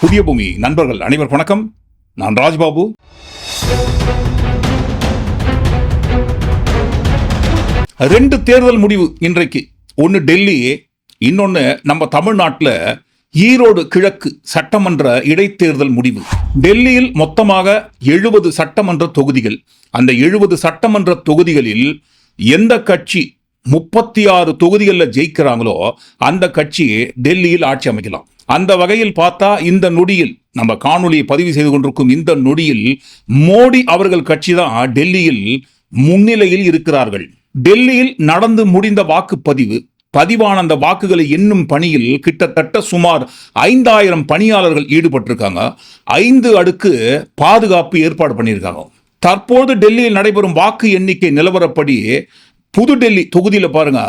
புதிய பூமி. நண்பர்கள் அனைவர் வணக்கம். நான் ராஜ்பாபு. ரெண்டு தேர்தல் முடிவு இன்றைக்கு. ஒன்று டெல்லி இன்னொன்று நம்ம தமிழ்நாட்டில் ஈரோடு கிழக்கு சட்டமன்ற இடைத்தேர்தல் முடிவு. டெல்லியில் மொத்தமாக எழுபது சட்டமன்ற தொகுதிகள். அந்த எழுபது சட்டமன்ற தொகுதிகளில் எந்த கட்சி முப்பத்தி ஆறு தொகுதிகளில் ஜெயிக்கிறாங்களோ அந்த கட்சி டெல்லியில் ஆட்சி அமைக்கலாம். அந்த வகையில் பார்த்தா இந்த நொடியில் நம்ம காணொலியை பதிவு செய்து கொண்டிருக்கும் இந்த நொடியில் மோடி அவர்கள் கட்சி தான் டெல்லியில் முன்னிலையில் இருக்கிறார்கள். டெல்லியில் நடந்து முடிந்த வாக்குப்பதிவு பதிவான அந்த வாக்குகளை எண்ணும் பணியில் கிட்டத்தட்ட சுமார் ஐந்தாயிரம் பணியாளர்கள் ஈடுபட்டிருக்காங்க. ஐந்து அடுக்கு பாதுகாப்பு ஏற்பாடு பண்ணியிருக்காங்க. தற்போது டெல்லியில் நடைபெறும் வாக்கு எண்ணிக்கை நிலவரப்படி புதுடெல்லி தொகுதியில் பாருங்க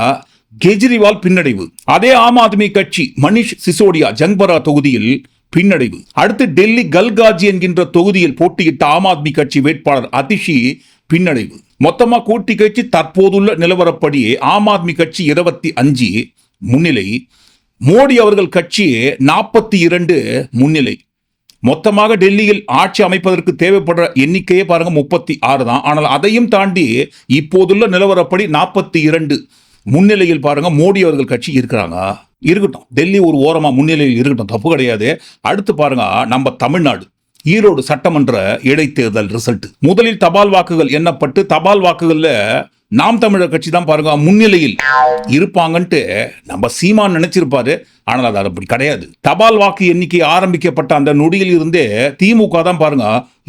கெஜ்ரிவால் பின்னடைவு. அதே ஆம் ஆத்மி கட்சி மனிஷ் சிசோடியா ஜங்பரா தொகுதியில் பின்னடைவு. அடுத்து டெல்லி கல்காஜி என்கின்ற தொகுதியில் போட்டியிட்ட ஆம் ஆத்மி கட்சி வேட்பாளர் அதிஷி பின்னடைவு. மொத்தமா கூட்டி கட்சி தற்போதுள்ள நிலவரப்படி ஆம் ஆத்மி கட்சி இருபத்தி அஞ்சு முன்னிலை. மோடி அவர்கள் கட்சி நாற்பத்தி இரண்டு முன்னிலை. மொத்தமாக டெல்லியில் ஆட்சி அமைப்பதற்கு தேவைப்படுற எண்ணிக்கையே பாருங்க முப்பத்தி ஆறு தான். ஆனால் அதையும் தாண்டி இப்போதுள்ள நிலவரப்படி நாற்பத்தி இரண்டு முன்னிலையில் பாருங்க மோடி அவர்கள் கட்சி இருக்கிறாங்க. இருக்கட்டும். டெல்லி ஒரு ஓரமா முன்னிலையில் இருக்கட்டும். தப்பு கிடையாது. அடுத்து பாருங்க நம்ம தமிழ்நாடு. ஈரோடு சட்டமன்ற இடைத்தேர்தல் ரிசல்ட் முதலில் தபால் வாக்குகள் எண்ணப்பட்டு தபால் வாக்குகள்ல நாம் தமிழர் கட்சி தான் பாருங்க முன்னிலையில் இருப்பாங்கன்ட்டு நம்ம சீமான் நினைச்சிருப்பாரு. ஆனால் அது அப்படி கிடையாது. தபால் வாக்கு எண்ணிக்கை ஆரம்பிக்கப்பட்ட அந்த நொடியில் இருந்தே திமுக தான் பாருங்க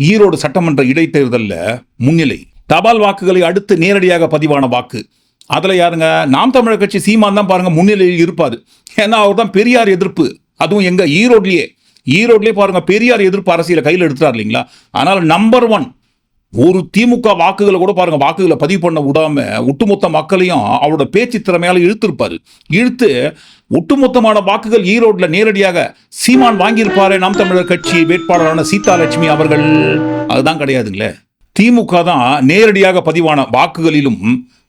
ஈரோடு சட்டமன்ற இடைத்தேர்தலில் முன்னிலை. தபால் வாக்குகளை அடுத்து நேரடியாக பதிவான வாக்கு. அதில் யாருங்க? நாம் தமிழர் கட்சி சீமான் தான் பாருங்கள் முன்னிலையில் இருப்பார். ஏன்னா அவர் தான் பெரியார் எதிர்ப்பு. அதுவும் எங்கள் ஈரோட்லேயே. ஈரோட்லேயே பாருங்கள் பெரியார் எதிர்ப்பு அரசியலை கையில் எடுத்துறாரு இல்லைங்களா? ஆனால் நம்பர் ஒன் ஒரு திமுக வாக்குகளை கூட பாருங்கள் வாக்குகளை பதிவு பண்ண விடாம ஒட்டுமொத்த மக்களையும் அவரோட பேச்சு திறமையால இழுத்திருப்பார். இழுத்து ஒட்டுமொத்தமான வாக்குகள் ஈரோட்டில் நேரடியாக சீமான் வாங்கியிருப்பாரு நாம் தமிழர் கட்சி வேட்பாளரான சீதாலட்சுமி அவர்கள். அதுதான் கிடையாதுங்களே. திமுக தான் நேரடியாக பதிவான வாக்குகளிலும்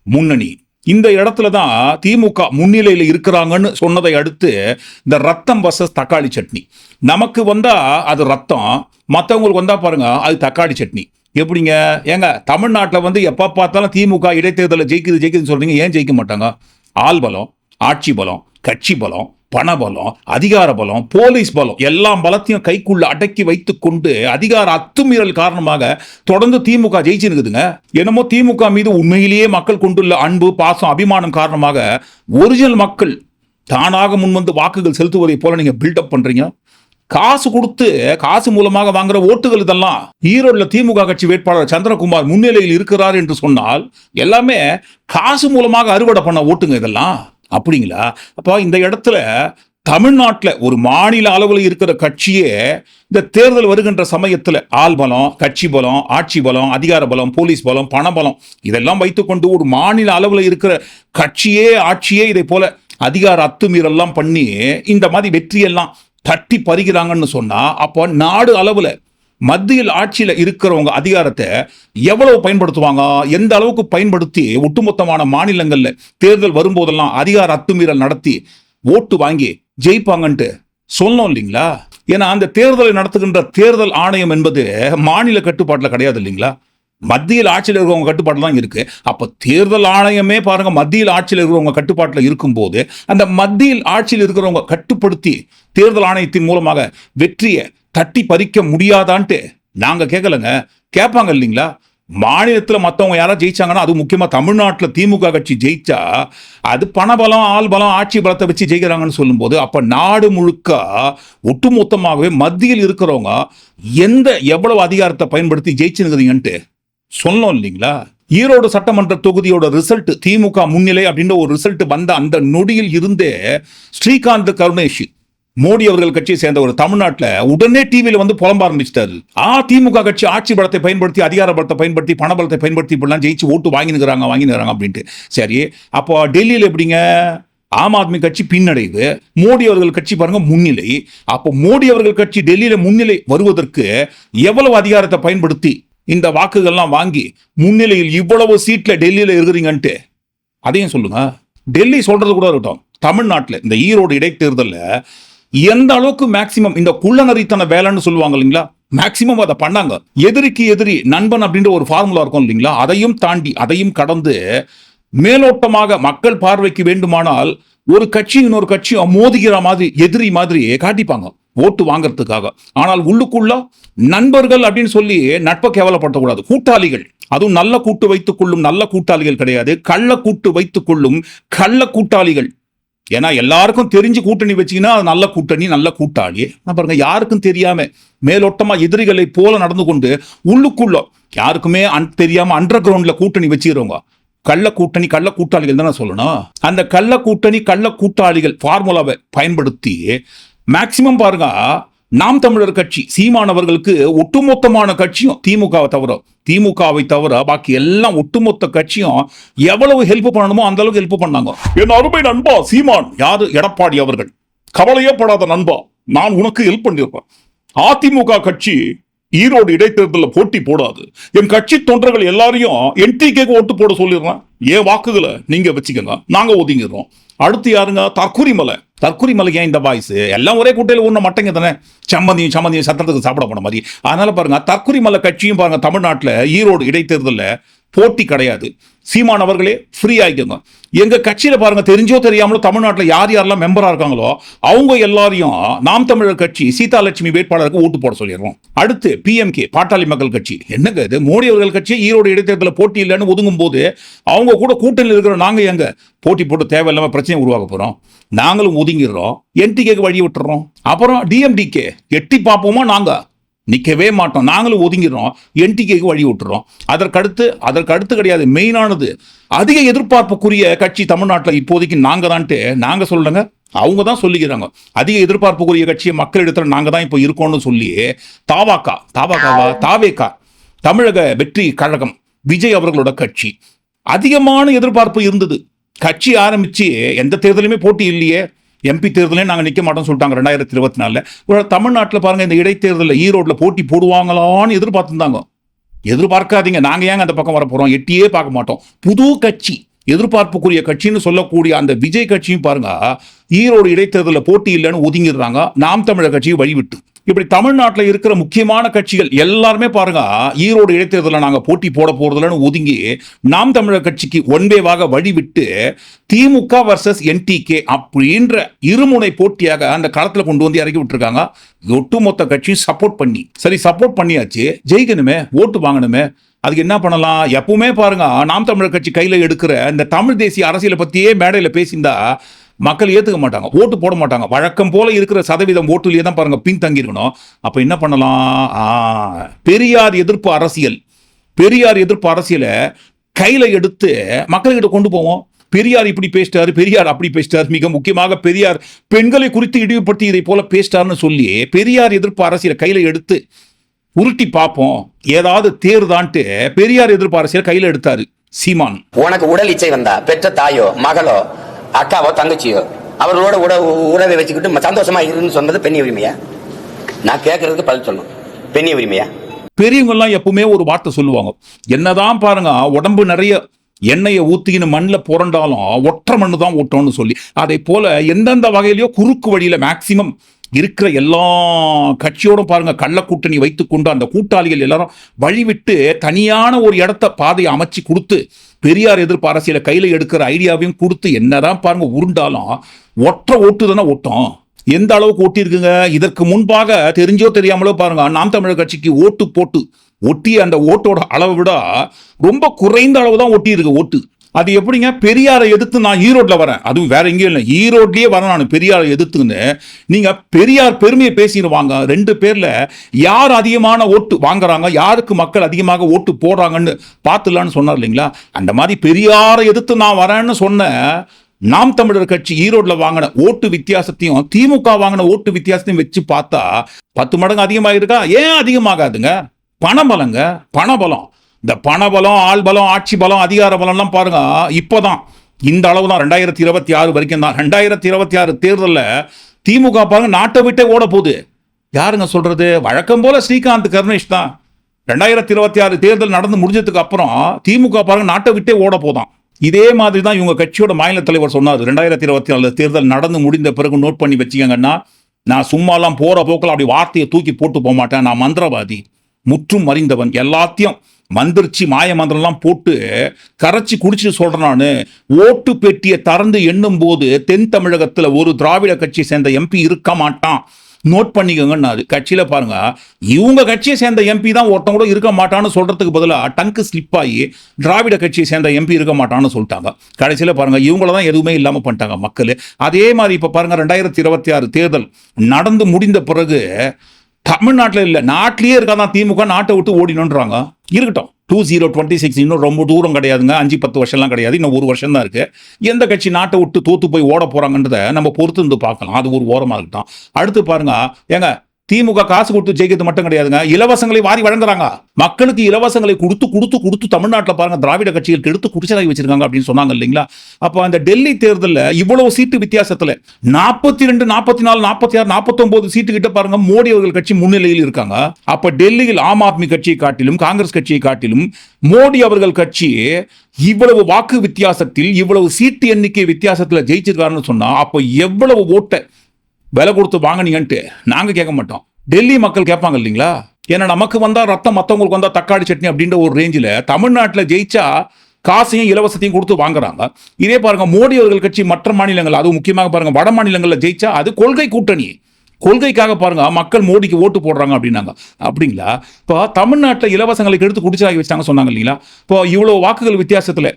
முன்னணி. இந்த இடத்துல தான் திமுக முன்னிலையில் இருக்கிறாங்கன்னு சொன்னதை அடுத்து இந்த ரத்தம் வசஸ் தக்காளி சட்னி. நமக்கு வந்தால் அது ரத்தம் மற்றவங்களுக்கு வந்தால் பாருங்க அது தக்காளி சட்னி. எப்படிங்க? ஏங்க தமிழ்நாட்டில் வந்து எப்போ பார்த்தாலும் திமுக இடைத்தேர்தலில் ஜெயிக்குது ஜெயிக்குதுன்னு சொல்கிறீங்க ஏன் ஜெயிக்க மாட்டாங்க? ஆள் பலம் ஆட்சி பலம் கட்சி பலம் பண பலம் அதிகார பலம் போலீஸ் பலம் எல்லா பலத்தையும் கைக்குள்ள அடக்கி வைத்துக் கொண்டு அதிகார அத்துமீறல் காரணமாக தொடர்ந்து திமுக ஜெயிச்சுனுக்குதுங்க என்னமோ திமுக மீது உண்மையிலேயே மக்கள் கொண்டுள்ள அன்பு பாசம் அபிமானம் காரணமாக ஒரிஜினல் மக்கள் தானாக முன்வந்து வாக்குகள் செலுத்துவதை போல நீங்க பில்டப் பண்றீங்க. காசு கொடுத்து காசு மூலமாக வாங்குற ஓட்டுகள் இதெல்லாம் ஈரோடுல திமுக கட்சி வேட்பாளர் சந்திரகுமார் முன்னிலையில் இருக்கிறார் என்று சொன்னால் எல்லாமே காசு மூலமாக அறுவடை பண்ண ஓட்டுங்க இதெல்லாம். அப்படிங்களா? அப்போ இந்த இடத்துல தமிழ்நாட்டில் ஒரு மாநில அளவில் இருக்கிற கட்சியே இந்த தேர்தல் வருகின்ற சமயத்தில் ஆள் பலம் கட்சி பலம் ஆட்சி பலம் அதிகார பலம் போலீஸ் பலம் பண பலம் இதெல்லாம் வைத்துக்கொண்டு ஒரு மாநில அளவில் இருக்கிற கட்சியே ஆட்சியே இதை போல அதிகார அத்துமீறல்லாம் பண்ணி இந்த மாதிரி வெற்றியெல்லாம் தட்டி பறிக்கிறாங்கன்னு சொன்னால் அப்போ நாடு அளவில் மத்தியில் ஆட்சியில் இருக்கிறவங்க அதிகாரத்தை எவ்வளவு பயன்படுத்துவாங்க? எந்த அளவுக்கு பயன்படுத்தி ஒட்டுமொத்தமான மாநிலங்களில் தேர்தல் வரும்போதெல்லாம் அதிகார அத்துமீறல் நடத்தி ஓட்டு வாங்கி ஜெயிப்பாங்கன்ட்டு சொல்லணும் இல்லைங்களா? ஏன்னா அந்த தேர்தலை நடத்துகின்ற தேர்தல் ஆணையம் என்பது மாநில கட்டுப்பாட்டில் கிடையாது இல்லைங்களா? மத்தியில் ஆட்சியில் இருக்கிறவங்க கட்டுப்பாட்டில் தான் இருக்குது அப்போ தேர்தல் ஆணையமே பாருங்கள் மத்தியில் ஆட்சியில் இருக்கிறவங்க கட்டுப்பாட்டில் இருக்கும்போது அந்த மத்தியில் ஆட்சியில் இருக்கிறவங்க கட்டுப்படுத்தி தேர்தல் ஆணையத்தின் மூலமாக வெற்றியை தட்டி பறிக்க முடியாதான்ட்டு. நாங்கள் கேட்கலங்க கேட்பாங்க இல்லைங்களா? மாநிலத்தில் மற்றவங்க யாராவது ஜெயிச்சாங்கன்னா அது முக்கியமாக தமிழ்நாட்டில் திமுக கட்சி ஜெயிச்சா அது பணபலம் ஆள் பலம் ஆட்சி பலத்தை வச்சு ஜெயிக்கிறாங்கன்னு சொல்லும்போது அப்போ நாடு முழுக்க ஒட்டுமொத்தமாகவே மத்தியில் இருக்கிறவங்க எந்த எவ்வளவு அதிகாரத்தை பயன்படுத்தி ஜெயிச்சுருக்குதுங்கன்ட்டு சொன்னோம் இல்லைங்களா? ஈரோடு சட்டமன்ற தொகுதியோட ரிசல்ட் திமுக முன்னிலை அப்படின்ற ஒரு ரிசல்ட் வந்த அந்த நொடியில் இருந்தே ஸ்ரீகாந்த் கருணேஷ் மோடி அவர்கள் கட்சியை சேர்ந்த ஒரு தமிழ்நாட்டில் உடனே டிவியில் வந்து புலம்ப ஆரம்பிச்சிட்டாரு. அதிமுக திமுக கட்சி ஆட்சி பலத்தை பயன்படுத்தி அதிகார பலத்தை பயன்படுத்தி பண பலத்தை பயன்படுத்தி இப்படிலாம் ஜெயிச்சு ஓட்டு வாங்கினுக்கிறாங்க வாங்கினுக்கிறாங்க அப்படின்ட்டு. சரி அப்போ டெல்லியில் எப்படிங்க? ஆம் ஆத்மி கட்சி பின்னடைவு மோடி அவர்கள் கட்சி பாருங்க முன்னிலை. அப்போ மோடி அவர்கள் கட்சி டெல்லியில முன்னிலை வருவதற்கு எவ்வளவு அதிகாரத்தை பயன்படுத்தி இந்த வாக்குகள்லாம் வாங்கி முன்னிலையில் இவ்வளவு சீட்ல டெல்லியில இருக்கிறீங்கன்ட்டு? அதையும் சொல்லுங்க. டெல்லி சொல்றது கூட இருக்கட்டும். தமிழ்நாட்டில் இந்த ஈரோடு இடைத்தேர்தலில் எந்த அளவுக்கு மேக்சிமம் இந்த குள்ளநரித்தன வேலைன்னு சொல்லுவாங்க இல்லைங்களா? மேக்சிமம் அதை பண்ணாங்க. எதிரிக்கு எதிரி நண்பன் அப்படின்ற ஒரு ஃபார்முலா இருக்கும் இல்லைங்களா? அதையும் தாண்டி அதையும் கடந்து மேலோட்டமாக மக்கள் பார்வைக்கு வேண்டுமானால் ஒரு கட்சி இன்னொரு கட்சியும் மோதுகிற மாதிரி எதிரி மாதிரி காட்டிப்பாங்க ஓட்டு வாங்குறதுக்காக. ஆனால் உள்ளுக்குள்ள நண்பர்கள் அப்படின்னு சொல்லி நட்பை கேவலப்படுத்தக்கூடாது. கூட்டாளிகள். அதுவும் நல்ல கூட்டு வைத்துக் கொள்ளும் நல்ல கூட்டாளிகள் கிடையாது. கள்ள கூட்டு வைத்துக் கொள்ளும் கள்ள கூட்டாளிகள். ஏன்னா எல்லாருக்கும் தெரிஞ்சு கூட்டணி வச்சீங்கன்னா அது நல்ல கூட்டணி நல்ல கூட்டாளி. பாருங்க யாருக்கும் தெரியாம மேலோட்டமா எதிரிகளை போல நடந்து கொண்டு உள்ளுக்குள்ள யாருக்குமே அன் தெரியாம அண்டர் கிரவுண்ட்ல கூட்டணி வச்சுக்கிறவங்க கள்ள கூட்டணி கள்ள கூட்டாளிகள் தானே சொல்லணும். அந்த கள்ள கூட்டணி கள்ள கூட்டாளிகள் ஃபார்முலாவை பயன்படுத்தி மேக்சிமம் பாருங்க நாம் தமிழர் கட்சி சீமானவர்களுக்கு ஒட்டுமொத்தமான கட்சியும் திமுகவை தவிர திமுகவை தவிர பாக்கி எல்லாம் ஒட்டுமொத்த கட்சியும் எவ்வளவு ஹெல்ப் பண்ணணுமோ அந்த அளவுக்கு ஹெல்ப் பண்ணாங்க. என் அருமை நண்பா சீமான். யாரு? எடப்பாடி அவர்கள். கவலையே படாத நண்பா நான் உனக்கு ஹெல்ப் பண்ணிருப்பேன். அதிமுக கட்சி ஈரோடு இடைத்தேர்தலில் போட்டி போடாது. என் கட்சி தொண்டர்கள் எல்லாரையும் என்டிகேக்கு ஓட்டு போட சொல்லிடுறேன். என் வாக்குகளை நீங்க வச்சுக்கோங்க. நாங்க ஒதுங்கிடுறோம். அடுத்து யாருங்க? தற்குறிமலை தற்குறிமலை ஏன் இந்த பாய்ஸ் எல்லாம் ஒரே கூட்டையில் ஒண்ணு மட்டைங்க தானே? சம்மந்தியும் சம்மந்தியும் சத்திரத்துக்கு சாப்பிட போன மாதிரி. அதனால பாருங்க தற்குறிமலை கட்சியும் பாருங்க தமிழ்நாட்டில் ஈரோடு இடைத்தேர்தலில் போட்டி கிடையாது. சீமான் அவர்களே ஃப்ரீ ஆகிக்கோங்க. எங்கள் கட்சியில் பாருங்க தெரிஞ்சோ தெரியாமலோ தமிழ்நாட்டில் யார் யாரெல்லாம் மெம்பராக இருக்காங்களோ அவங்க எல்லாரையும் நாம் தமிழர் கட்சி சீதாலட்சுமி வேட்பாளருக்கு ஓட்டு போட சொல்லிடுறோம். அடுத்து பிஎம்கே பாட்டாளி மக்கள் கட்சி. என்னங்க இது? மோடி அவர்கள் கட்சி ஈரோடு இடைத்தேர்தலில் போட்டி இல்லைன்னு ஒதுங்கும் போது அவங்க கூட கூட்டணியில் இருக்கிற நாங்கள் எங்க? போட்டி போட்டு தேவையில்லாமல் பிரச்சனை உருவாக்க போகிறோம் நாங்களும் ஒதுங்கிடுறோம். என்டிகேக்கு வழி விட்டுறோம். அப்புறம் டிஎம்டிகே எட்டி பார்ப்போமா நாங்கள் நிற்கவே மாட்டோம். நாங்களும் ஒதுங்கிடுறோம். என்டிகேக்கு வழி விட்டுறோம். அதற்கடுத்து அதற்கு அடுத்து கிடையாது மெயினானது அதிக எதிர்பார்ப்புக்குரிய கட்சி தமிழ்நாட்டில் இப்போதைக்கு நாங்கள் தான்ட்டு நாங்க சொல்லுங்க அவங்க தான் சொல்லிக்கிறாங்க. அதிக எதிர்பார்ப்புக்குரிய கட்சியை மக்கள் இடத்துல நாங்க தான் இப்போ இருக்கோம்னு சொல்லி தாவாக்கா தாவாக்காவா தாவேக்கா தமிழக வெற்றி கழகம் விஜய் அவர்களோட கட்சி. அதிகமான எதிர்பார்ப்பு இருந்தது. கட்சி ஆரம்பிச்சு எந்த தேர்தலுமே போட்டி இல்லையே. எம்பி தேர்தலே நாங்கள் நிற்க மாட்டோம்னு சொல்லிட்டாங்க ரெண்டாயிரத்தி இருபத்தி நாலில். தமிழ்நாட்டில் பாருங்கள் இந்த இடைத்தேர்தலில் ஈரோட்டில் போட்டி போடுவாங்களான்னு எதிர்பார்த்துருந்தாங்க. எதிர்பார்க்காதீங்க. நாங்கள் ஏங்க அந்த பக்கம் வர போகிறோம் எட்டியே பார்க்க மாட்டோம். புது கட்சி எதிர்பார்ப்புக்குரிய கட்சின்னு சொல்லக்கூடிய அந்த விஜய் கட்சியும் பாருங்க ஈரோடு இடைத்தேர்தலில் போட்டி இல்லைன்னு ஒதுங்கிடுறாங்க. நாம் தமிழர் கட்சியை வழிவிட்டு. இப்படி தமிழ்நாட்டில் இருக்கிற முக்கியமான கட்சிகள் எல்லாருமே பாருங்க ஈரோடு இடைத்தேர்தலில் நாங்கள் போட்டி போட போறதில்லன்னு ஒதுங்கி நாம் தமிழர் கட்சிக்கு ஒன்பேவாக வழிவிட்டு திமுக வர்சஸ் என்டிகே அப்படின்ற இருமுனை போட்டியாக அந்த களத்தில் கொண்டு வந்து இறக்கி விட்டுருக்காங்க. ஒட்டுமொத்த கட்சியும் சப்போர்ட் பண்ணி. சரி சப்போர்ட் பண்ணியாச்சு. ஜெயிக்கணுமே ஓட்டு வாங்கணுமே. அதுக்கு என்ன பண்ணலாம்? எப்பவுமே பாருங்க நாம் தமிழர் கட்சி கையில் எடுக்கிற இந்த தமிழ் தேசிய அரசியலை பற்றியே மேடையில் பேசியிருந்தா மக்கள் ஏற்றுக்க மாட்டாங்க ஓட்டு போட மாட்டாங்க. வழக்கம் போல இருக்கிற சதவீதம் ஓட்டுலேயே தான் பாருங்க பின் இருக்கணும். அப்போ என்ன பண்ணலாம்? பெரியார் எதிர்ப்பு அரசியல். பெரியார் எதிர்ப்பு அரசியலை கையில் எடுத்து மக்கள்கிட்ட கொண்டு போவோம். பெரியார் இப்படி பேசிட்டாரு பெரியார் அப்படி பேசிட்டார். மிக முக்கியமாக பெரியார் பெண்களை குறித்து இழிவுபடுத்தி இதை போல பேசிட்டாருன்னு சொல்லி பெரியார் எதிர்ப்பு அரசியலை கையில் எடுத்து உருட்டி பார்ப்போம். ஏதாவது தேர்தான்ட்டு பெரியார் எதிர்ப்பு அரசியல் கையில் எடுத்தாரு சீமான். உனக்கு உடல் இச்சை வந்தா பெற்ற தாயோ மகளோ அக்காவோ தங்கச்சியோ அவர்களோட உட உறவை வச்சுக்கிட்டு ம- சந்தோஷமா இருன்னு சொன்னது பெண்ணி உரிமையா? நான் கேட்கறதுக்கு பதில் சொல்லணும். பெண்ணி உரிமையா? பெரியவங்க எல்லாம் எப்பவுமே ஒரு வார்த்தை சொல்லுவாங்க. என்னதான் பாருங்க உடம்பு நிறைய எண்ணெயை ஊத்திக்கின்னு மண்ணில் புரண்டாலும் ஒற்றை மண்ணு தான் ஓட்டோம்னு சொல்லி. அதே போல எந்தெந்த வகையிலையோ குறுக்கு வழியில் மேக்சிமம் இருக்கிற எல்லா கட்சியோடும் பாருங்க கள்ள கூட்டணி வைத்துக்கொண்டு அந்த கூட்டாளிகள் எல்லாரும் வழிவிட்டு தனியான ஒரு இடத்த பாதையை அமைச்சு கொடுத்து பெரியார் எதிர்ப்பு அரசியலை கையில் எடுக்கிற ஐடியாவையும் கொடுத்து என்னதான் பாருங்க உருண்டாலும் ஒற்றை ஓட்டு தானே ஓட்டம். எந்த அளவுக்கு ஓட்டியிருக்குங்க? இதற்கு முன்பாக தெரிஞ்சோ தெரியாமலோ பாருங்க நாம் தமிழர் கட்சிக்கு ஓட்டு போட்டு ஒட்டி அந்த ஓட்டோட அளவை விட ரொம்ப குறைந்த அளவு தான் ஒட்டியிருக்கு ஓட்டு. அது எப்படிங்க? பெரியாரை எதிர்த்து நான் ஈரோட்ல வரேன். அதுவும் வேற எங்கேயும் இல்லை. ஈரோட்லயே வரேன் நான் பெரியாரை எதிர்த்துன்னு. நீங்க பெரியார் பெருமையை பேசிடுவாங்க வாங்க. ரெண்டு பேர்ல யார் அதிகமான ஓட்டு வாங்குறாங்க யாருக்கு மக்கள் அதிகமாக ஓட்டு போடுறாங்கன்னு பார்த்துலான்னு சொன்னார் இல்லைங்களா? அந்த மாதிரி பெரியாரை எதிர்த்து நான் வரேன்னு சொன்ன நாம் தமிழர் கட்சி ஈரோட்ல வாங்கின ஓட்டு வித்தியாசத்தையும் திமுக வாங்கின ஓட்டு வித்தியாசத்தையும் வச்சு பார்த்தா பத்து மடங்கு அதிகமாக இருக்கா ஏன் அதிகமாகாதுங்க? பணபலங்க பணபலம் இந்த பணபலம் ஆள்பலம் ஆட்சி பலம் அதிகார பலம்லாம் பாருங்க. இப்போதான் இந்த அளவு தான் ரெண்டாயிரத்தி இருபத்தி ஆறு வரைக்கும் தான். ரெண்டாயிரத்தி இருபத்தி ஆறு தேர்தலில் திமுக பாருங்க நாட்டை விட்டே ஓட போகுது. யாருங்க சொல்றது? வழக்கம் போல ஸ்ரீகாந்த் கருணேஷ் தான். ரெண்டாயிரத்தி இருபத்தி ஆறு தேர்தல் நடந்து முடிஞ்சதுக்கு அப்புறம் திமுக பாருங்க நாட்டை விட்டே ஓட போதான். இதே மாதிரி தான் இவங்க கட்சியோட மாநில தலைவர் சொன்னார். ரெண்டாயிரத்தி இருபத்தி நாலு தேர்தல் நடந்து முடிந்த பிறகு நோட் பண்ணி வச்சுக்கங்கன்னா நான் சும்மாலாம் போற போக்கில் அப்படி வார்த்தையை தூக்கி போட்டு போக மாட்டேன். நான் மந்திரவாதி முற்றும் மறிந்தவன் எல்லாத்தையும் மந்திரிச்சு மாய மந்திரம்லாம் போட்டு கரைச்சி குடிச்சு சொல்கிறேன் நான். ஓட்டு பெட்டியை திறந்து எண்ணும் போது தென் தமிழகத்தில் ஒரு திராவிட கட்சியை சேர்ந்த எம்பி இருக்க மாட்டான். நோட் பண்ணிக்கோங்கன்னு அது கட்சியில் பாருங்க. இவங்க கட்சியை சேர்ந்த எம்பி தான் ஒருத்தவங்க கூட இருக்க மாட்டான்னு சொல்கிறதுக்கு பதிலாக டங்கு ஸ்லிப் ஆகி திராவிட கட்சியை சேர்ந்த எம்பி இருக்க மாட்டான்னு சொல்லிட்டாங்க. கடைசியில் பாருங்கள் இவங்கள தான் எதுவுமே இல்லாமல் பண்ணிட்டாங்க மக்கள். அதே மாதிரி இப்போ பாருங்க ரெண்டாயிரத்தி இருபத்தி ஆறு தேர்தல் நடந்து முடிந்த பிறகு தமிழ்நாட்டில் இல்லை நாட்டிலேயே இருக்காதான் திமுக நாட்டை விட்டு ஓடினுன்றாங்க. இருக்கட்டும். டூ ஜீரோ டுவெண்ட்டி சிக்ஸ் இன்னும் ரொம்ப தூரம் கிடையாதுங்க. அஞ்சு பத்து வருஷம்லாம் கிடையாது. இன்னும் ஒரு வருஷம் தான் இருக்கு. எந்த கட்சி நாட்டை விட்டு தோத்து போய் ஓட போகிறாங்கன்றத நம்ம பொறுத்து இருந்து பார்க்கலாம். அது ஒரு ஓரமாக இருக்கட்டும். அடுத்து பாருங்க ஏங்க திமுக காசு கொடுத்து ஜெயிக்கிறது மட்டும் கிடையாதுங்க. இலவசங்களை வாரி வழங்குறாங்க. மக்களுக்கு இலவசங்களை கொடுத்து கொடுத்து கொடுத்து தமிழ்நாட்டில் பாருங்க திராவிட கட்சிகள் எடுத்து குடிச்சதாகி வச்சிருக்காங்க அப்படின்னு சொன்னாங்க இல்லைங்களா? அப்போ அந்த டெல்லி தேர்தலில் இவ்வளவு சீட்டு வித்தியாசத்தில் நாற்பத்தி ரெண்டு நாற்பத்தி நாலு நாற்பத்தி ஆறு நாற்பத்தொன்பது சீட்டு கிட்ட பாருங்க மோடி அவர்கள் கட்சி முன்னிலையில் இருக்காங்க. அப்ப டெல்லியில் ஆம் ஆத்மி கட்சியை காட்டிலும் காங்கிரஸ் கட்சியை காட்டிலும் மோடி அவர்கள் கட்சி இவ்வளவு வாக்கு வித்தியாசத்தில் இவ்வளவு சீட்டு எண்ணிக்கை வித்தியாசத்தில் ஜெயிச்சிருக்காருன்னு சொன்னா அப்போ எவ்வளவு ஓட்டை விலை கொடுத்து வாங்கினீங்கன்ட்டு நாங்கள் கேட்க மாட்டோம். டெல்லி மக்கள் கேட்பாங்க இல்லைங்களா? ஏன்னா நமக்கு வந்தால் ரத்தம் மற்றவங்களுக்கு வந்தால் தக்காளி சட்னி அப்படின்ற ஒரு ரேஞ்சில் தமிழ்நாட்டில் ஜெயிச்சா காசையும் இலவசத்தையும் கொடுத்து வாங்குறாங்க. இதே பாருங்க மோடி அவர்கள் கட்சி மற்ற மாநிலங்கள் அதுவும் முக்கியமாக பாருங்க வட மாநிலங்களில் ஜெயிச்சா அது கொள்கை கூட்டணி. கொள்கைக்காக பாருங்க மக்கள் மோடிக்கு ஓட்டு போடுறாங்க அப்படின்னாங்க. அப்படிங்களா? இப்போ தமிழ்நாட்டில் இலவசங்களுக்கு எடுத்து குடிச்சாகி வச்சாங்க சொன்னாங்க இல்லைங்களா? இப்போ இவ்வளோ வாக்குகள் வித்தியாசத்தில்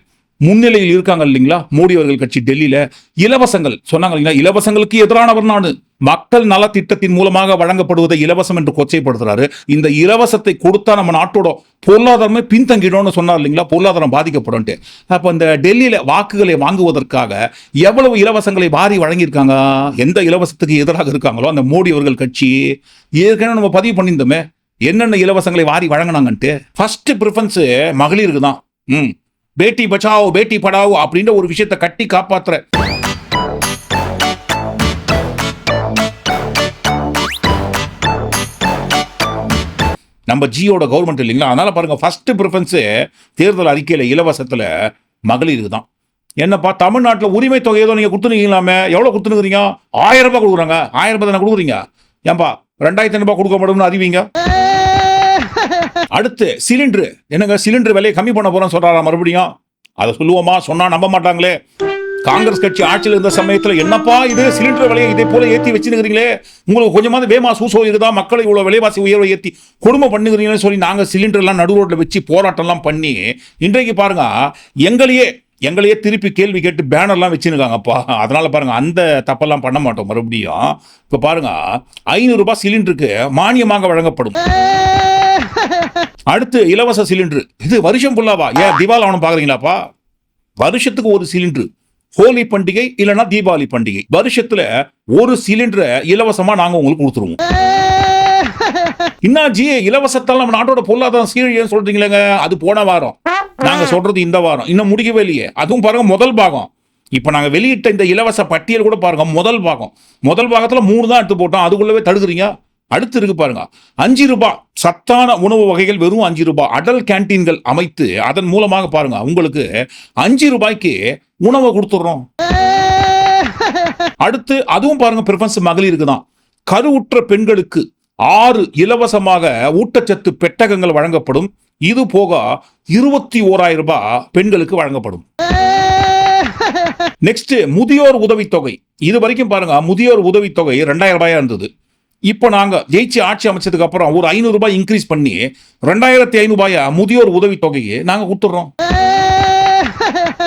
முன்னிலையில் இருக்காங்க இல்லைங்களா? மோடி அவர்கள் கட்சி டெல்லியில இலவசங்கள் சொன்னாங்க இல்லைங்களா? இலவசங்களுக்கு எதிரானவர் நான் மக்கள் நல திட்டத்தின் மூலமாக வழங்கப்படுவதை இலவசம் என்று கொச்சைப்படுத்துறாரு. இந்த இலவசத்தை கொடுத்தா நம்ம நாட்டோட பொருளாதாரமே பின்தங்கிடும்னு சொன்னார் இல்லைங்களா? பொருளாதாரம் பாதிக்கப்படும்ட்டு அப்போ இந்த டெல்லியில வாக்குகளை வாங்குவதற்காக எவ்வளவு இலவசங்களை வாரி வழங்கியிருக்காங்க? எந்த இலவசத்துக்கு எதிராக இருக்காங்களோ அந்த மோடி அவர்கள் கட்சி. ஏற்கனவே நம்ம பதிவு பண்ணியிருந்தோமே. என்னென்ன இலவசங்களை வாரி வழங்கினாங்கன்ட்டு. ஃபர்ஸ்ட் ப்ரிஃபரன்ஸு மகளிருக்கு தான். ம். பேட்டி பச்சாவோ பேட்டி படாவோ அப்படின்ற ஒரு விஷயத்தை கட்டி காப்பாத்துற. நம்ம ஜியோட கவர்மெண்ட் இல்லைங்களா? அதனால பாருங்க ஃபர்ஸ்ட் ப்ரிஃபரன்ஸு தேர்தல் அறிக்கையில் இலவசத்துல மகளிருக்கு தான் என்னப்பா தமிழ்நாட்டில் உரிமை தொகை ஏதோ நீங்க கொடுத்துருக்கீங்களாமே? எவ்வளவு கொடுத்துருக்குறீங்க? ஆயிரம் ரூபாய் கொடுக்குறாங்க. ஆயிரம் ரூபாய் தானே கொடுக்குறீங்க? ஏன்பா ரெண்டாயிரத்தி ஐநூறுபா ரூபாய் கொடுக்க மாட்டோம்னு அறிவிங்க? அடுத்து சிலிண்டரு. என்னங்க சிலிண்டர் விலையை கம்மி பண்ண போறோம் சொல்றாரா மறுபடியும்? அதை சொல்லுவோமா? சொன்னா நம்ப மாட்டாங்களே. காங்கிரஸ் கட்சி ஆட்சியில் இருந்த சமயத்தில் என்னப்பா இது? சிலிண்டர் விலையை இதே போல ஏத்தி வச்சுருக்கிறீங்களே. உங்களுக்கு கொஞ்சமாவது வேமா சூசோ இருக்குதா? மக்களை இவ்வளோ விலைவாசி உயர்வை ஏற்றி கொடுமை பண்ணுகிறீங்கன்னு சொல்லி நாங்கள் சிலிண்டர்லாம் நடு ரோட்டில் வச்சு போராட்டம்லாம் பண்ணி இன்றைக்கு பாருங்க எங்களையே எங்களையே திருப்பி கேள்வி கேட்டு பேனர்லாம் வச்சுருக்காங்கப்பா. அதனால பாருங்க அந்த தப்பெல்லாம் பண்ண மாட்டோம் மறுபடியும். இப்போ பாருங்க ஐநூறுரூபா சிலிண்டருக்கு மானியமாக வழங்கப்படும். அடுத்து இலவச சிலிண்டர். இது வருஷம் ஃபுல்லாவா ஏன் தீபாவளி ஆவணம் பாக்குறீங்களாப்பா? வருஷத்துக்கு ஒரு சிலிண்டர். ஹோலி பண்டிகை இல்லைன்னா தீபாவளி பண்டிகை. வருஷத்துல ஒரு சிலிண்டரை இலவசமா நாங்க உங்களுக்கு கொடுத்துருவோம். இன்னாஜி இலவசத்தால் நம்ம நாட்டோட பொருளாதாரம் சீரழியன்னு சொல்றீங்களேங்க. அது போன வாரம். நாங்க சொல்றது இந்த வாரம். இன்னும் முடிக்கவே இல்லையே. அதுவும் பாருங்க முதல் பாகம். இப்ப நாங்க வெளியிட்ட இந்த இலவச பட்டியல் கூட பாருங்க முதல் பாகம். முதல் பாகத்துல மூணு தான் எடுத்து போட்டோம். அதுக்குள்ளவே தடுக்குறீங்க. அடுத்து இருக்கு பாருங்க. அஞ்சு ரூபாய் சத்தான உணவு வகைகள் வெறும் அஞ்சு ரூபாய் அடல் கேண்டீன்கள் அமைத்து அதன் மூலமாக பாருங்க உங்களுக்கு அஞ்சு ரூபாய்க்கு உணவை கொடுத்துடுறோம். அடுத்து அதுவும் பாருங்க ப்ரிஃபரன்ஸ் மகளிருக்கு தான் கருவுற்ற பெண்களுக்கு ஆறு இலவசமாக ஊட்டச்சத்து பெட்டகங்கள் வழங்கப்படும். இது போக இருபத்தி ஓராயிரம் ரூபாய் பெண்களுக்கு வழங்கப்படும். நெக்ஸ்ட் முதியோர் உதவித்தொகை. இது வரைக்கும் பாருங்க முதியோர் உதவித்தொகை ரெண்டாயிரம் ரூபாயா இருந்தது. இப்போ நாங்க ஜெயிச்சு ஆட்சி அமைச்சதுக்கு அப்புறம் ஒரு ஐநூறு ரூபாய் இன்க்ரீஸ் பண்ணி ரெண்டாயிரத்தி ஐநூறு முதியோர் உதவி தொகையை நாங்க கொடுத்துட்றோம்.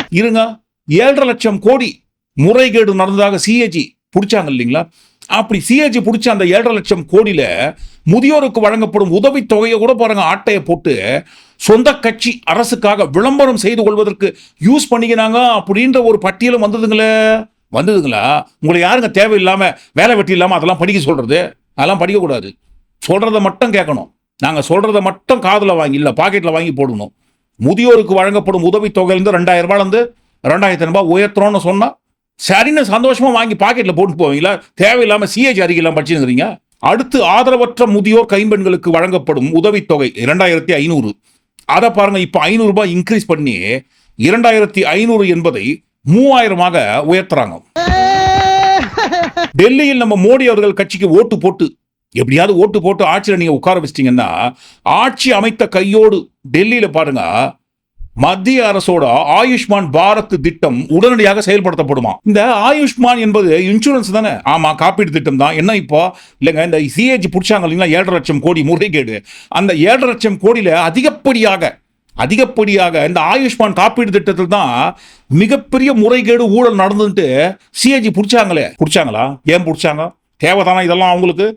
இருங்க. ஏழரை லட்சம் கோடி முறைகேடு நடந்ததாக சிஏஜி பிடிச்சாங்க இல்லைங்களா? அப்படி சிஏஜி பிடிச்ச அந்த ஏழரை லட்சம் கோடியில முதியோருக்கு வழங்கப்படும் உதவித் தொகையை கூட பாருங்க ஆட்டையை போட்டு சொந்த கட்சி அரசுக்காக விளம்பரம் செய்து கொள்வதற்கு யூஸ் பண்ணிக்கினாங்க. அப்படின்ற ஒரு பட்டியலும் வந்ததுங்களே. வந்ததுங்களா? உங்களை யாருங்க தேவையில்லாம வேலை வெட்டி இல்லாம அதெல்லாம் படிக்க சொல்றது? அதெல்லாம் படிக்கக்கூடாது. சொல்கிறத மட்டும் கேட்கணும். நாங்கள் சொல்கிறத மட்டும் காதில் வாங்கி இல்லை பாக்கெட்டில் வாங்கி போடணும். முதியோருக்கு வழங்கப்படும் உதவித்தொகையிலேருந்து ரெண்டாயிரம் ரூபாயிலிருந்து ரெண்டாயிரத்தி ரூபாய் உயர்த்துறோம்னு சொன்னால் சரின்னு சந்தோஷமாக வாங்கி பாக்கெட்டில் போட்டு போவீங்களா? தேவையில்லாமல் சிஏஜி அறிக்கையெல்லாம் படிச்சுருக்கிறீங்க அடுத்து ஆதரவற்ற முதியோர் கைம்பெண்களுக்கு வழங்கப்படும் உதவித்தொகை இரண்டாயிரத்தி ஐநூறு. அதை பாருங்க இப்போ ஐநூறுரூபா இன்க்ரீஸ் பண்ணி இரண்டாயிரத்தி ஐநூறு என்பதை மூவாயிரமாக உயர்த்துறாங்க. டெல்லியில் நம்ம மோடி அவர்கள் கட்சிக்கு ஓட்டு போட்டு எப்படியாவது ஓட்டு போட்டு ஆட்சியில் நீங்கள் உட்கார வச்சிட்டிங்கன்னா ஆட்சி அமைத்த கையோடு டெல்லியில் பாருங்க மத்திய அரசோட ஆயுஷ்மான் பாரத் திட்டம் உடனடியாக செயல்படுத்தப்படுமா? இந்த ஆயுஷ்மான் என்பது இன்சூரன்ஸ் தானே? ஆமா காப்பீடு திட்டம் தான். என்ன இப்போ? இல்லைங்க இந்த சிஏஜி பிடிச்சாங்க இல்லைங்களா? ஏழரை லட்சம் கோடி முறைகேடு. அந்த ஏழரை லட்சம் கோடியில அதிகப்படியாக அதிகப்படியாக இந்த ஆயுஷ்மான் காப்பீடு திட்டத்தில் தான் மிகப்பெரிய முறைகேடு ஊழல் நடந்துட்டு சிஏஜி பிடிச்சாங்களே. பிடிச்சாங்களா? ஏன் பிடிச்சாங்க? தேவைதானா இதெல்லாம் அவங்களுக்கு?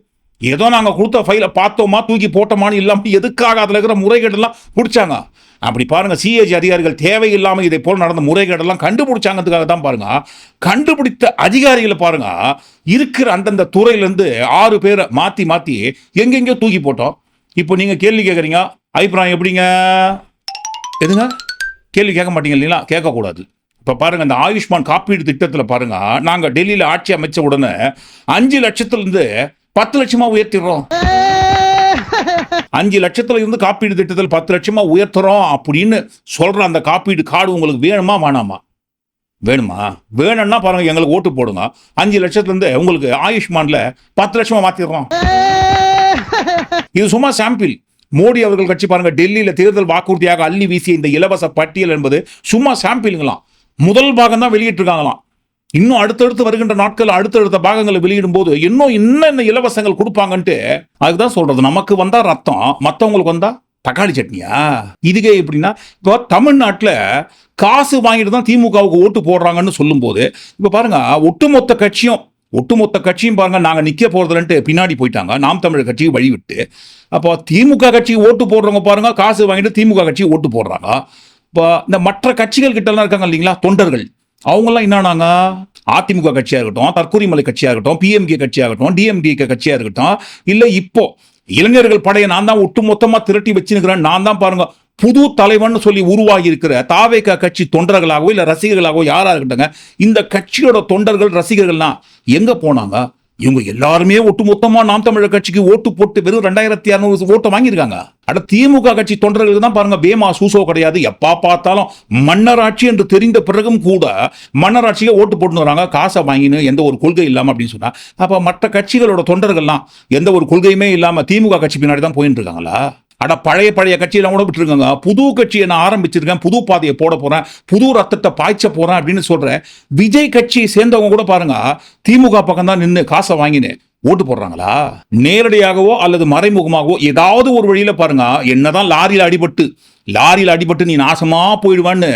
ஏதோ நாங்கள் கொடுத்த ஃபைலை பார்த்தோமா தூக்கி போட்டோமான்னு இல்லாமல் எதுக்காக அதில் இருக்கிற முறைகேடெல்லாம் பிடிச்சாங்க? அப்படி பாருங்கள் சிஏஜி அதிகாரிகள் தேவையில்லாமல் இதை போல் நடந்த முறைகேடெல்லாம் கண்டுபிடிச்சாங்கிறதுக்காக தான் பாருங்கள் கண்டுபிடித்த அதிகாரிகளை பாருங்கள் இருக்கிற அந்தந்த துறையிலேருந்து ஆறு பேரை மாற்றி மாற்றி எங்கெங்கேயோ தூக்கி போட்டோம். இப்போ நீங்கள் கேள்வி கேட்குறீங்க அபிப்பிராயம் எப்படிங்க? எதுங்க? கேள்வி கேட்க மாட்டீங்க இல்லைங்களா? கேட்கக்கூடாது. இப்போ பாருங்க அந்த ஆயுஷ்மான் காப்பீடு திட்டத்தில் பாருங்க நாங்கள் டெல்லியில் ஆட்சி அமைச்ச உடனே அஞ்சு லட்சத்துலேருந்து பத்து லட்சமா உயர்த்திடுறோம். அஞ்சு லட்சத்துல இருந்து காப்பீடு திட்டத்தில் பத்து லட்சமா உயர்த்துறோம் அப்படின்னு சொல்ற அந்த காப்பீடு கார்டு உங்களுக்கு வேணுமா வேணாமா? வேணுமா? வேணும்னா பாருங்க எங்களுக்கு ஓட்டு போடுங்க. அஞ்சு லட்சத்துல இருந்து உங்களுக்கு ஆயுஷ்மான்ல பத்து லட்சமா மாத்திடுறோம். இது சும்மா சாம்பிள் மோடி அவர்கள் கட்சி பாருங்க டெல்லியில் தேர்தல் வாக்குறுதியாக அள்ளி வீசிய இந்த இலவச பட்டியல் என்பது சும்மா சாம்பிளுங்களாம். முதல் பாகம் தான் வெளியிட்டிருக்காங்களாம். இன்னும் அடுத்தடுத்து வருகின்ற நாட்கள் அடுத்தடுத்த பாகங்களை வெளியிடும் போது இன்னும் என்னென்ன இலவசங்கள் கொடுப்பாங்கன்ட்டு அதுதான் சொல்றது. நமக்கு வந்தா ரத்தம் மற்றவங்களுக்கு வந்தா தக்காளி சட்னியா? இதுக்கே எப்படின்னா இப்போ தமிழ்நாட்டில் காசு வாங்கிட்டு தான் திமுகவுக்கு ஓட்டு போடுறாங்கன்னு சொல்லும்போது இப்போ பாருங்க ஒட்டுமொத்த கட்சியும் ஒட்டுமொத்த கட்சியும் பாருங்க நாங்கள் நிற்க போகிறதுலன்ட்டு பின்னாடி போயிட்டாங்க. நாம் தமிழர் கட்சியை வழிவிட்டு. அப்போ திமுக கட்சி ஓட்டு போடுறவங்க பாருங்க காசு வாங்கிட்டு திமுக கட்சி ஓட்டு போடுறாங்க. இப்போ இந்த மற்ற கட்சிகள் கிட்டலாம் இருக்காங்க இல்லைங்களா தொண்டர்கள். அவங்கெல்லாம் என்னன்னாங்க அதிமுக கட்சியாக இருக்கட்டும் தற்கூரிமலை கட்சியாக இருக்கட்டும் பிஎம்கே கட்சியாக இருக்கட்டும் டிஎம்டிகே கட்சியாக இருக்கட்டும் இல்லை இப்போ இளைஞர்கள் படையை நான் தான் ஒட்டு மொத்தமாக திரட்டி வச்சுருக்கிறேன் நான் தான் பாருங்கள் புது தலைவன் சொல்லி உருவாகி இருக்கிற தாவேகா கட்சி தொண்டர்களாகவோ இல்லை ரசிகர்களாகவோ யாராக இருக்கட்டுங்க இந்த கட்சியோட தொண்டர்கள் ரசிகர்கள்லாம் எங்கே போனாங்க? இவங்க எல்லாருமே ஒட்டுமொத்தமாக நாம் தமிழர் கட்சிக்கு ஓட்டு போட்டு வெறும் ரெண்டாயிரத்தி இரநூறு ஓட்டு வாங்கியிருக்காங்க. அட திமுக கட்சி தொண்டர்களுக்கு தான் பாருங்க பேமா சூசோ கிடையாது. எப்பா பார்த்தாலும் மன்னராட்சி என்று தெரிந்த பிறகும் கூட மன்னராட்சியை ஓட்டு போட்டுன்னு வராங்க. காசை வாங்கின்னு எந்த ஒரு கொள்கை இல்லாமல் அப்படின்னு சொன்னா அப்போ மற்ற கட்சிகளோட தொண்டர்கள்லாம் எந்த ஒரு கொள்கையுமே இல்லாமல் திமுக கட்சி பின்னாடி தான் போயிட்டு இருக்காங்களா? அட பழைய பழைய கட்சியெல்லாம் கூட விட்டுருக்காங்க புது கட்சியை நான் ஆரம்பிச்சிருக்கேன். புது பாதையை போட போகிறேன் புது ரத்தத்தை பாய்ச்ச போகிறேன் அப்படின்னு சொல்கிறேன் விஜய் கட்சியை சேர்ந்தவங்க கூட பாருங்க. திமுக பக்கம் தான் நின்று காசை வாங்கினேன் ஓட்டு போடுறாங்களா? நேரடியாகவோ அல்லது மறைமுகமாகவோ ஏதாவது ஒரு வழியில் பாருங்க. என்னதான் லாரியில் அடிபட்டு லாரியில் அடிபட்டு நீ நாசமா போயிடுவான்னு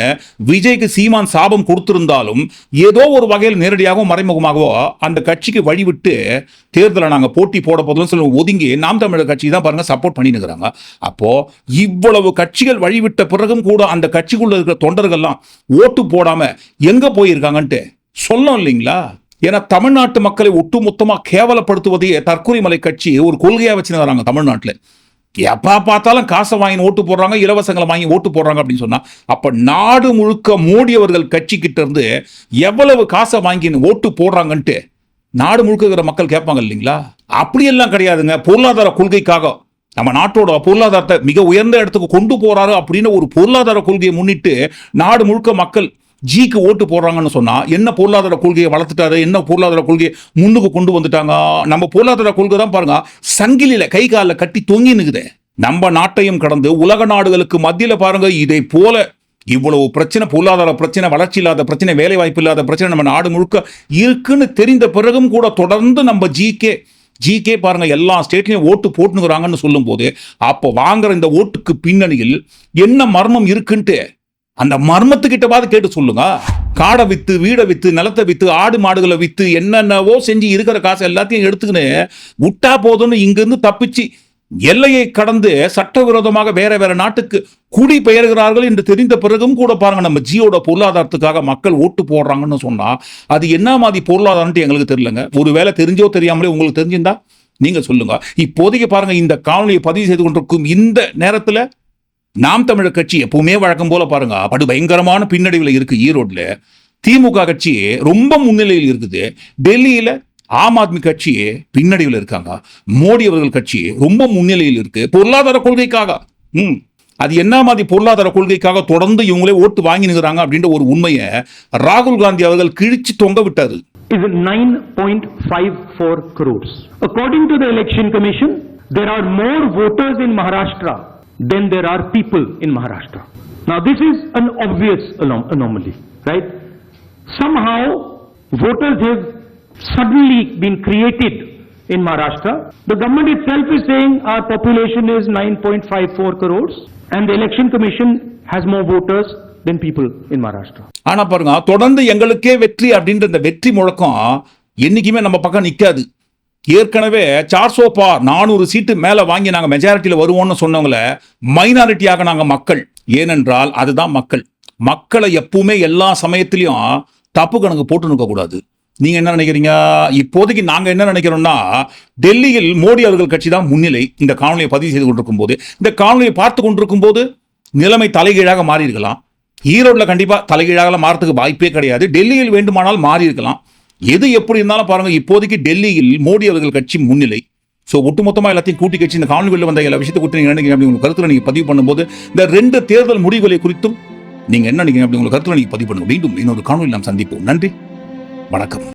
விஜய்க்கு சீமான் சாபம் கொடுத்திருந்தாலும் ஏதோ ஒரு வகையில் நேரடியாகவோ மறைமுகமாகவோ அந்த கட்சிக்கு வழிவிட்டு தேர்தலில் நாங்கள் போட்டி போட போதும் சொல்லி ஒதுங்கி நாம் தமிழர் கட்சி தான் பாருங்க சப்போர்ட் பண்ணினுக்கிறாங்க. அப்போ இவ்வளவு கட்சிகள் வழிவிட்ட பிறகும் கூட அந்த கட்சிக்குள்ள இருக்கிற தொண்டர்கள்லாம் ஓட்டு போடாம எங்க போயிருக்காங்கன்ட்டு சொல்லும் இல்லைங்களா? ஏன்னா தமிழ்நாட்டு மக்களை ஒட்டுமொத்தமா கேவலப்படுத்துவதையே தற்கொலைமலை கட்சி ஒரு கொள்கையா வச்சுருக்காங்க தமிழ்நாட்டில். எப்போ பார்த்தாலும் காசை வாங்கி ஓட்டு போடுறாங்க இலவசங்களை வாங்கி ஓட்டு போடுறாங்க அப்படின்னு சொன்னால் அப்போ நாடு முழுக்க மோடி அவர்கள் இருந்து எவ்வளவு காசை வாங்கி ஓட்டு போடுறாங்கன்ட்டு நாடு முழுக்க இருக்கிற மக்கள் கேட்பாங்க இல்லைங்களா? அப்படியெல்லாம் கிடையாதுங்க. பொருளாதார கொள்கைக்காக நம்ம நாட்டோட பொருளாதாரத்தை மிக உயர்ந்த இடத்துக்கு கொண்டு போறாரு அப்படின்னு ஒரு பொருளாதார கொள்கையை முன்னிட்டு நாடு முழுக்க மக்கள் ஜிக்கு ஓட்டு போடுறாங்கன்னு சொன்னால் என்ன பொருளாதார கொள்கையை வளர்த்துட்டாரு என்ன பொருளாதார கொள்கையை முன்னுக்கு கொண்டு வந்துட்டாங்க? நம்ம பொருளாதார கொள்கை தான் பாருங்க சங்கிலியில் கை காலில் கட்டி தொங்கி நம்ம நாட்டையும் கடந்து உலக நாடுகளுக்கு மத்தியில் பாருங்க இதை போல இவ்வளவு பிரச்சனை பொருளாதார பிரச்சனை வளர்ச்சி இல்லாத பிரச்சனை வேலை வாய்ப்பு இல்லாத பிரச்சனை நம்ம நாடு முழுக்க இருக்குன்னு தெரிந்த பிறகும் கூட தொடர்ந்து நம்ம ஜிகே ஜிகே பாருங்க எல்லா ஸ்டேட்லையும் ஓட்டு போட்டுனுக்குறாங்கன்னு சொல்லும்போது அப்போ வாங்குற இந்த ஓட்டுக்கு பின்னணியில் என்ன மர்மம் இருக்குன்ட்டு அந்த மர்மத்துக்கிட்டவாது கேட்டு சொல்லுங்க. காடை வித்து வீடை வித்து நிலத்தை வித்து ஆடு மாடுகளை வித்து என்னென்னவோ செஞ்சு இருக்கிற காசை எல்லாத்தையும் எடுத்துக்கின்னு விட்டா போதும்னு இங்கிருந்து தப்பிச்சு எல்லையை கடந்து சட்டவிரோதமாக வேற வேற நாட்டுக்கு குடி பெயர்கிறார்கள் என்று தெரிந்த பிறகும் கூட பாருங்க நம்ம ஜியோட பொருளாதாரத்துக்காக மக்கள் ஓட்டு போடுறாங்கன்னு சொன்னா அது என்ன மாதிரி பொருளாதாரம்ட்டு எங்களுக்கு தெரியலங்க. ஒருவேளை தெரிஞ்சோ தெரியாமலே உங்களுக்கு தெரிஞ்சிருந்தா நீங்க சொல்லுங்க. இப்போதைக்கு பாருங்க இந்த காணொலியை பதிவு செய்து கொண்டிருக்கும் இந்த நேரத்தில் நாம் தமிழர் கட்சி எப்பவுமே வழக்கம் போல பாருங்க. படு பயங்கரமான பின்னடைவில் இருக்கு ஈரோட்ல. திமுக கட்சி ரொம்ப முன்னிலையில் இருக்குது. டெல்லியில ஆம் ஆத்மி கட்சி பின்னடைவில் இருக்காங்க. மோடி அவர்கள் கட்சி ரொம்ப முன்னிலையில் இருக்கு. பொருளாதார கொள்கைக்காக. ம். அது என்ன மாதிரி பொருளாதார கொள்கைக்காக தொடர்ந்து இவங்களே ஓட்டு வாங்கி நிற்கிறாங்க அப்படின்ற ஒரு உண்மையை ராகுல் காந்தி அவர்கள் கிழிச்சு தொங்க விட்டாரு. is 9.54 crores. According to the Election Commission, there are more voters in Maharashtra than there are people in Maharashtra. Now, this is an obvious anom- anomaly, right? Somehow, voters have suddenly been created in Maharashtra. The government itself is saying our population is 9.54 crores, and the Election Commission has more voters than people in Maharashtra. ஆனா பாருங்க தொடர்ந்து எங்களுக்கே வெற்றி அப்படின்ற இந்த வெற்றி முழக்கம் என்னைக்குமே நம்ம பக்கம் நிக்காது ஏற்கனவே சார்சோ பா நானூறு சீட்டு மேலே வாங்கி நாங்கள் மெஜாரிட்டியில் வருவோம்னு சொன்னவங்கள மைனாரிட்டியாக நாங்கள் மக்கள். ஏனென்றால் அதுதான் மக்கள். மக்களை எப்பவுமே எல்லா சமயத்திலையும் தப்பு கணக்கு போட்டு நிற்க கூடாது. நீங்க என்ன நினைக்கிறீங்க? இப்போதைக்கு நாங்க என்ன நினைக்கிறோம்னா டெல்லியில் மோடி அவர்கள் கட்சி தான் முன்னிலை. இந்த காணொலியை பதிவு செய்து கொண்டிருக்கும் போது இந்த காணொலியை பார்த்து கொண்டிருக்கும் போது நிலைமை தலைகீழாக மாறி இருக்கலாம் ஈரோட்ல கண்டிப்பா தலைகீழாக மாறத்துக்கு வாய்ப்பே கிடையாது. டெல்லியில் வேண்டுமானால் மாறி இருக்கலாம் எது எப்படி இருந்தாலும் பாருங்க இப்போதைக்கு டெல்லியில் மோடி அவர்கள் கட்சி முன்னிலை. ஸோ ஒட்டுமொத்தமாக எல்லாத்தையும் கூட்டி கட்சி இந்த காணொலிகளில் வந்த எல்லா விஷயத்தை கூட்டி நீங்கள் நினைக்கிறீங்க அப்படி உங்க கருத்துல பதிவு பண்ணும்போது இந்த ரெண்டு தேர்தல் முடிவுகளை குறித்தும் நீங்கள் என்ன நினைக்கிறீங்க அப்படி உங்களுக்கு கருத்தில் நீங்கள் பதிவு பண்ணுங்க. மீண்டும் இன்னொரு காணொலி நாம் சந்திப்போம். நன்றி. வணக்கம்.